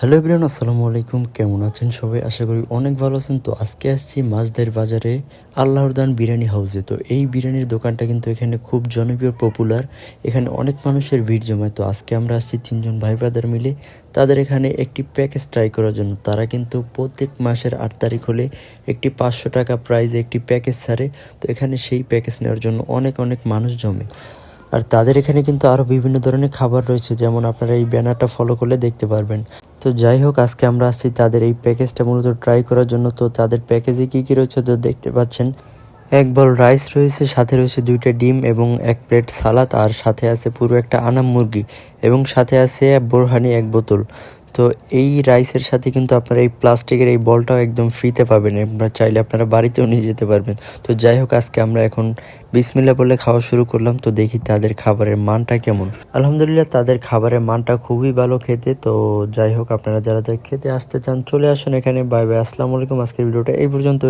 Hello everyone, আসসালামু আলাইকুম। কেমন আছেন সবাই? আশা করি অনেক ভালো আছেন। তো আজকে আসছি মাছদের বাজারে আল্লাহর দান বিরিয়ানি হাউসে। তো এই বিরিয়ানির দোকানটা কিন্তু এখানে খুব জনপ্রিয় পপুলার এখানে অনেক মানুষের ভিড় জমায়। তো আজকে আমরা আসছি তিনজন ভাই ব্রাদার মিলে। তাদের এখানে একটি প্যাকেজ ট্রাই করার জন্য। তারা কিন্তু প্রত্যেক মাসের আট তারিখ হলে একটি পাঁচশো টাকা প্রাইজে একটি প্যাকেজ ছাড়ে। তো এখানে সেই প্যাকেজ নেওয়ার জন্য অনেক অনেক মানুষ জমে। আর তাদের এখানে কিন্তু আরও বিভিন্ন ধরনের খাবার রয়েছে। যেমন আপনারা এই ব্যানারটা ফলো করলে দেখতে পারবেন। তো যাই হোক, আজকে আমরা আসছি তাদের এই প্যাকেজটা মূলত ট্রাই করার জন্য। তো তাদের প্যাকেজে কী কী রয়েছে তো দেখতে পাচ্ছেন। এক বল রাইস রয়েছে, সাথে রয়েছে দুইটা ডিম এবং এক প্লেট সালাদ আর সাথে আছে পুরো একটা আনাম মুরগি এবং সাথে আছে বোরহানি, এক বোতল। তো এই রাইসের সাথে কিন্তু আপনারা এই প্লাস্টিকের এই বলটাও একদম ফ্রিতে পাবেন। আপনারা চাইলে আপনারা বাড়িতেও নিয়ে যেতে পারবেন। তো যাই হোক, আজকে আমরা এখন বিসমিল্লা বলে খাওয়া শুরু করলাম। তো দেখি তাদের খাবারের মানটা কেমন। আলহামদুলিল্লাহ, তাদের খাবারের মানটা খুবই ভালো খেতে। তো যাই হোক, আপনারা যারা যারা খেতে আসতে চান, চলে আসুন এখানে। বাই বাই আসসালামু আলাইকুম। আজকের ভিডিওটা এই পর্যন্ত